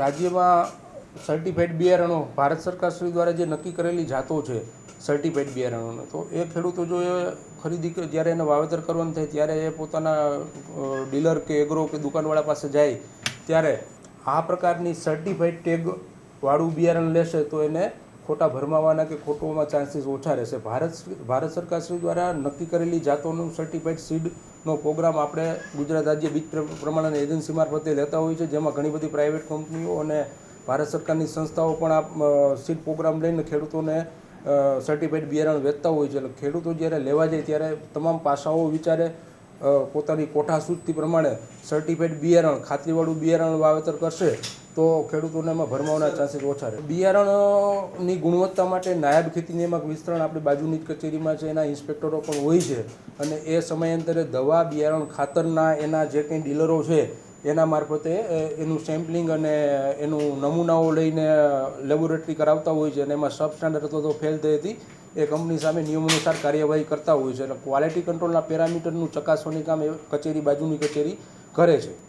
રાજ્યમાં સર્ટિફાઈડ બિયારણો ભારત સરકાર શ્રી દ્વારા જે નક્કી કરેલી જાતો છે સર્ટિફાઈડ બિયારણોને તો એ ખેડૂતો જો એ ખરીદી જ્યારે એને વાવેતર કરવાનું થાય, ત્યારે એ પોતાના ડીલર કે એગ્રો કે દુકાનવાળા પાસે જાય, ત્યારે આ પ્રકારની સર્ટિફાઈડ ટેગ વાળું બિયારણ લેશે તો એને ખોટા ભરમાવાના કે ખોટોમાં ચાન્સીસ ઓછા રહેશે. ભારત ભારત સરકાર શ્રી દ્વારા નક્કી કરેલી જાતોનું સર્ટિફાઈડ સીડનો પ્રોગ્રામ આપણે ગુજરાત રાજ્ય બીજ પ્રમાણે એજન્સી મારફતે લેતા હોઈએ છીએ, જેમાં ઘણી બધી પ્રાઇવેટ કંપનીઓ અને ભારત સરકારની સંસ્થાઓ પણ આ સીડ પ્રોગ્રામ લઈને ખેડૂતોને સર્ટિફાઈડ બિયારણ વેચતા હોય છે. એટલે ખેડૂતો જ્યારે લેવા જાય ત્યારે તમામ પાસાઓ વિચારે પોતાની કોઠા સૂચતી પ્રમાણે સર્ટિફાઈડ બિયારણ, ખાતરીવાળું બિયારણ વાવેતર કરશે, તો ખેડૂતોને એમાં ભરમાવના ચાન્સીસ ઓછા રહે. બિયારણની ગુણવત્તા માટે નાયબ ખેતી નિયામક વિસ્તરણ આપણી બાજુની જ કચેરીમાં છે, એના ઇન્સ્પેક્ટરો પણ હોય છે. અને એ સમયાંતરે દવા, બિયારણ, ખાતરના એના જે કંઈ ડીલરો છે એના મારફતે એનું સેમ્પલિંગ અને એનું નમૂનાઓ લઈને લેબોરેટરી કરાવતા હોય છે અને એમાં સબ સ્ટાન્ડર્ડ અથવા તો ફેલ થઈ હતી, એ કંપની સામે નિયમ અનુસાર કાર્યવાહી કરતા હોય છે. એટલે ક્વોલિટી કંટ્રોલના પેરામીટરનું ચકાસવાની કામ એ કચેરી, બાજુની કચેરી કરે છે.